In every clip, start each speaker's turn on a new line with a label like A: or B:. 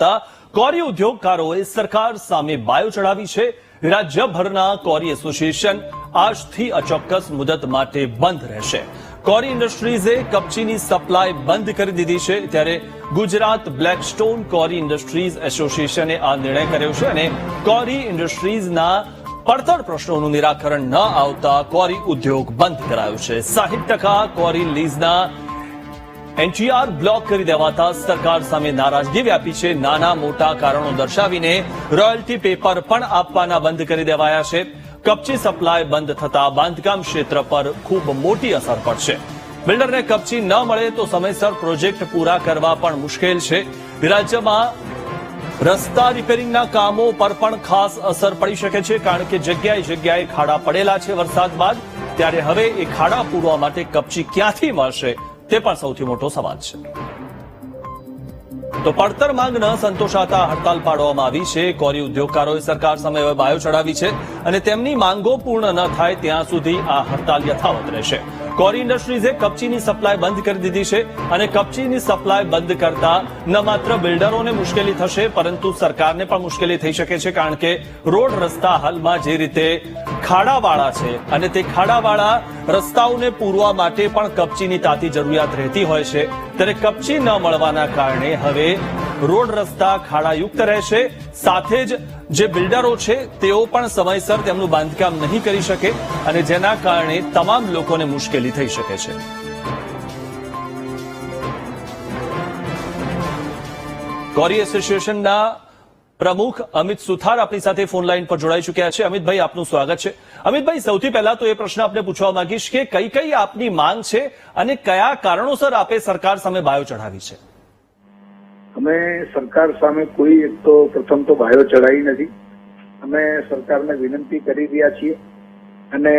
A: દેવાતા કોરી ઉદ્યોગકારોએ સરકાર સામે બાયો ચડાવી છે. રાજ્યભરના કોરી એસોસિએશન આજથી અચોક્કસ મુદત માટે બંધ રહેશે. કોરી ઇન્ડસ્ટ્રીઝે કપચીની સપ્લાય બંધ કરી દીધી છે. ત્યારે ગુજરાત બ્લેકસ્ટોન કોરી ઇન્ડસ્ટ્રીઝ એસોસિએશને આ નિર્ણય કર્યો છે અને કોરી ઇન્ડસ્ટ્રીઝના પડતર પ્રશ્નોનું નિરાકરણ ન આવતા કોરી ઉદ્યોગ બંધ કરાયો છે. સાહીઠ ટકા કોરી લીઝના એનટીઆર બ્લોક કરી દેવાતા સરકાર સામે નારાજગી વ્યાપી છે. નાના મોટા કારણો દર્શાવીને રોયલ્ટી પેપર પણ આપવાના બંધ કરી દેવાયા છે. કપચી સપ્લાય બંધ થતા બાંધકામ ક્ષેત્ર પર ખૂબ મોટી અસર પડશે. બિલ્ડરને કપચી ન મળે તો સમયસર પ્રોજેક્ટ પૂરા કરવા પણ મુશ્કેલ છે. રાજ્યમાં રસ્તા રિપેરિંગના કામો પર પણ ખાસ અસર પડી શકે છે, કારણ કે જગ્યાએ જગ્યાએ ખાડા પડેલા છે વરસાદ બાદ. ત્યારે હવે એ ખાડા પૂરવા માટે કપચી ક્યાંથી મળશે? તે પણ સૌથી મોટો સવાલ છે. તો પડતર માંગ ન સંતોષાતા હડતાલ પાડવામાં આવી છે. કોરી ઉદ્યોગકારોએ સરકાર સામે બાયો ચડાવી છે અને તેમની માંગો પૂર્ણ ન થાય ત્યાં સુધી આ હડતાલ યથાવત રહેશે. કોરી ઇન્ડસ્ટ્રીઝે કપચીની સપ્લાય બંધ કરી દીધી છે અને કપચીની સપ્લાય બંધ કરતા ન માત્ર બિલ્ડરોને મુશ્કેલી થશે, પરંતુ સરકારને પણ મુશ્કેલી થઈ શકે છે, કારણ કે રોડ રસ્તા હાલમાં જે રીતે ખાડાવાળા છે અને તે ખાડાવાળા રસ્તાઓને પૂરવા માટે પણ કપચીની તાતી જરૂરિયાત રહેતી હોય છે. ત્યારે કપચી ન મળવાના કારણે હવે રોડ રસ્તા ખાડાયુક્ત રહેશે. સાથે જ જે બિલ્ડરો છે, તેઓ પણ સમયસર તેમનું બાંધકામ નહીં કરી શકે અને જેના કારણે તમામ લોકોને મુશ્કેલી થઈ શકે છે. કોરી એસોસિએશનના પ્રમુખ અમિત સુથાર આપણી સાથે ફોન લાઈન પર જોડાઈ ચૂક્યા છે. અમિતભાઈ, આપનું સ્વાગત છે. અમિતભાઈ, સૌથી પહેલા તો એ પ્રશ્ન આપને પૂછવા માંગીશ કે કઈ કઈ આપની માંગ છે અને કયા કારણોસર આપે સરકાર સામે બાયો ચઢાવી છે?
B: અમે સરકાર સામે કોઈ એક તો પ્રથમ તો ભાયો ચડાવી નથી. અમે સરકારને વિનંતી કરી રહ્યા છીએ. અને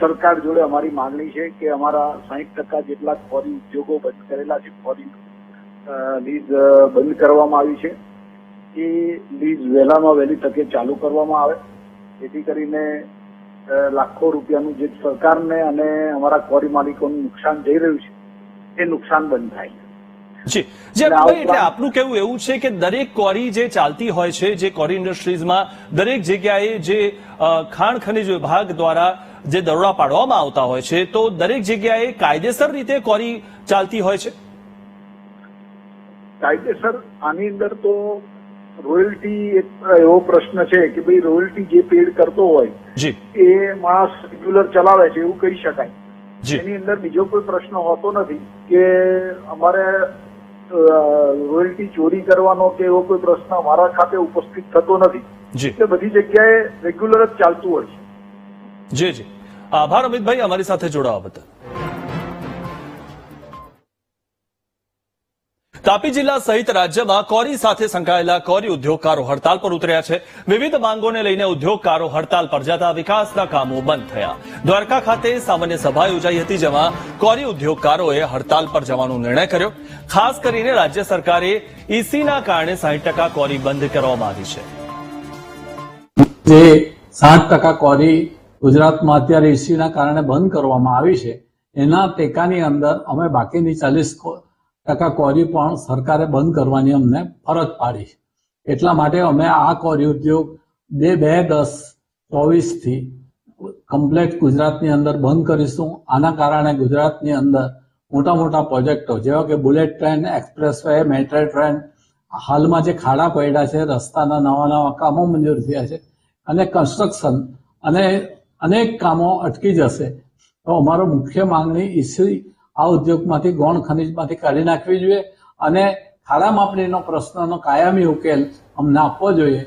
B: સરકાર જોડે અમારી માંગણી છે કે અમારા સાહીઠ ટકા જેટલા ફોરી ઉદ્યોગો બંધ કરેલા છે, ફોરી લીઝ બંધ કરવામાં આવી છે. એ લીઝ વહેલામાં વહેલી તકે ચાલુ કરવામાં આવે. જેથી કરીને લાખો રૂપિયાનું જે સરકારને અને અમારા કોરી માલિકોનું નુકસાન જઈ રહ્યું છે, એ નુકસાન બંધ થાય.
A: જી. જે
B: એટલે
A: આપનું કેવું એવું છે કે દરેક કોરી જે ચાલતી હોય છે જે કોરી ઇન્ડસ્ટ્રીઝમાં દરેક જગ્યાએ જે ખાણ ખનિજ વિભાગ દ્વારા જે દરોડા પાડવામાં આવતા હોય છે તો દરેક જગ્યાએ કાયદેસર રીતે કોરી ચાલતી હોય છે?
B: કાયદેસર? આની અંદર તો રોયલ્ટી એક એવો પ્રશ્ન છે કે ભાઈ રોયલ્ટી જે પેડ કરતો હોય
A: જી.
B: એ માણસ રેગ્યુલર ચલાવે છે એવું કહી શકાય. એની અંદર બીજો કોઈ પ્રશ્ન હોતો નથી કે અમારે રોયલ્ટી ચોરી કરવાનો કે એવો કોઈ પ્રશ્ન અમારા ખાતે ઉપસ્થિત થતો નથી. એટલે બધી જગ્યાએ રેગ્યુલર જ ચાલતું હોય છે.
A: જી જી. આભાર અમિતભાઈ અમારી સાથે જોડાવા બદલ. તાપી જિલ્લા સહિત રાજ્યમાં કોરી સાથે સંકળાયેલા કોરી ઉદ્યોગકારો હડતાલ પર ઉતર્યા છે. વિવિધ માંગોને લઈને ઉદ્યોગકારો હડતાલ પર જતા વિકાસના કામો બંધ થયા. દ્વારકા ખાતે સામાન્ય સભા યોજાઈ હતી જેમાં કોરી ઉદ્યોગકારોએ હડતાલ પર જવાનો નિર્ણય કર્યો. ખાસ કરીને રાજ્ય સરકારે ઈસીના કારણે સાહીઠ ટકા કોરી બંધ કરવામાં આવી છે.
C: જે સાત ટકા કોરી ગુજરાતમાં અત્યારે ઈસીના કારણે બંધ કરવામાં આવી છે. એના ટેકાની અંદર અમે બાકીની ચાલીસ ટકા કોરી પણ સરકારે બંધ કરવાની અમને ફરજ પાડી. એટલા માટે અમે આ કોરી ઉદ્યોગ બે બે દસ ચોવીસથી કમ્પ્લેટ ગુજરાતની અંદર બંધ કરીશું. આના કારણે ગુજરાતની અંદર મોટા મોટા પ્રોજેક્ટો, જેવા કે bullet train expressway metro train, હાલમાં જે ખાડા પડ્યા છે, રસ્તાના નવા નવા કામો મંજૂર થયા છે અને કન્સ્ટ્રક્શન અને અનેક કામો અટકી જશે. તો અમારો મુખ્ય માંગણી ઇસ્યુ આ ઉદ્યોગમાંથી ગૌણ ખનિજમાંથી કાઢી નાખવી જોઈએ. અને ખાડા માપણીનો પ્રશ્નનો કાયમી ઉકેલ અમને આપવો જોઈએ.